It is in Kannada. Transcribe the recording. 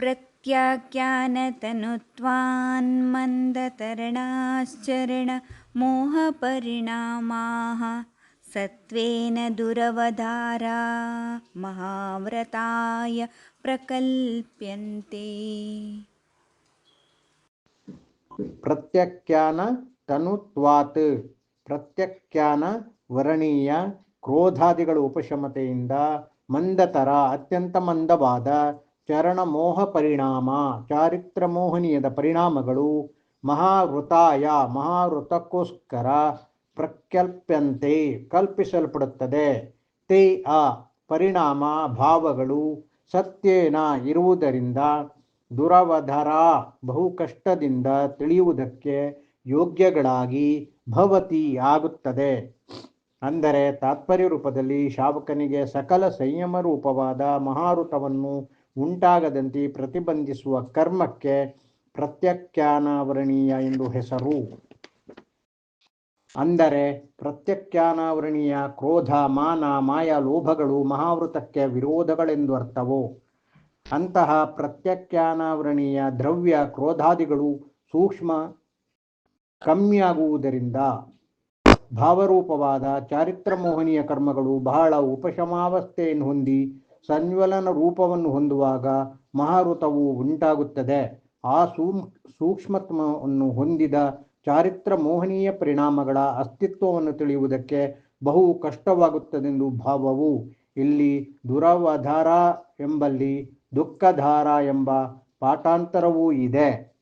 प्रत्याख्यानतनुत्वान्मन्दतरणाश्चरणमोहपरिणामाः सत्त्वेन दुरवधारा महाव्रताय प्रकल्प्यन्ते ಪ್ರತ್ಯಖ್ಯಾನ ತನುತ್ವಾತ್ ಪ್ರತ್ಯಖ್ಯಾನ ವರ್ಣೀಯ ಕ್ರೋಧಾದಿಗಳ ಉಪಶಮತೆಯಿಂದ ಮಂದತರ ಅತ್ಯಂತ ಮಂದವಾದ ಚರಣ ಮೋಹ ಪರಿಣಾಮ ಚಾರಿತ್ರ ಮೋಹನೀಯದ ಪರಿಣಾಮಗಳು ಮಹಾವೃತಾಯ, ಮಹಾವೃತಕ್ಕೋಸ್ಕರ ಪ್ರಕಲ್ಪ್ಯಂತೆ ಕಲ್ಪಿಸಲ್ಪಡುತ್ತದೆ. ತೇ ಆ ಪರಿಣಾಮ ಭಾವಗಳು ಸತ್ಯೇನ ಇರುವುದರಿಂದ ದುರವಧರ ಬಹು ಕಷ್ಟದಿಂದ ತಿಳಿಯುವುದಕ್ಕೆ ಯೋಗ್ಯಗಳಾಗಿ ಭವತಿ ಆಗುತ್ತದೆ. ಅಂದರೆ ತಾತ್ಪರ್ಯ ರೂಪದಲ್ಲಿ ಶಾವಕನಿಗೆ ಸಕಲ ಸಂಯಮ ರೂಪವಾದ ಮಹಾಋತವನ್ನು ಉಂಟಾಗದಂತೆ ಪ್ರತಿಬಂಧಿಸುವ ಕರ್ಮಕ್ಕೆ ಪ್ರತ್ಯಖ್ಯಾನಾವರಣೀಯ ಎಂದು ಹೆಸರು. ಅಂದರೆ ಪ್ರತ್ಯಖ್ಯಾನಾವರಣೀಯ, ಕ್ರೋಧ, ಮಾನ, ಮಾಯ, ಲೋಭಗಳು, ಮಹಾವೃತಕ್ಕೆ ವಿರೋಧಗಳೆಂದು ಅರ್ಥವು? ಅಂತಹ ಪ್ರತ್ಯಖ್ಯಾನಾವರಣೀಯ ದ್ರವ್ಯ ಕ್ರೋಧಾದಿಗಳು ಸೂಕ್ಷ್ಮ ಕಮ್ಮಿಯಾಗುವುದರಿಂದ ಭಾವರೂಪವಾದ ಚಾರಿತ್ರ ಮೋಹನೀಯ ಕರ್ಮಗಳು ಬಹಳ ಉಪಶಮಾವಸ್ಥೆಯನ್ನು ಹೊಂದಿ ಸಂಜ್ವಲನ ರೂಪವನ್ನು ಹೊಂದುವಾಗ ಮಹಾರುತವು ಉಂಟಾಗುತ್ತದೆ. ಆ ಸೂಮ್, ಸೂಕ್ಷ್ಮತ್ವವನ್ನು ಹೊಂದಿದ ಚಾರಿತ್ರ ಮೋಹನೀಯ ಪರಿಣಾಮಗಳ ಅಸ್ತಿತ್ವವನ್ನು ತಿಳಿಯುವುದಕ್ಕೆ ಬಹು ಕಷ್ಟವಾಗುತ್ತದೆಂದು ಭಾವವು. ಇಲ್ಲಿ ದುರವಧಾರ ಎಂಬಲ್ಲಿ ದುಃಖಧಾರ ಎಂಬ ಪಾಠಾಂತರವೂ ಇದೆ.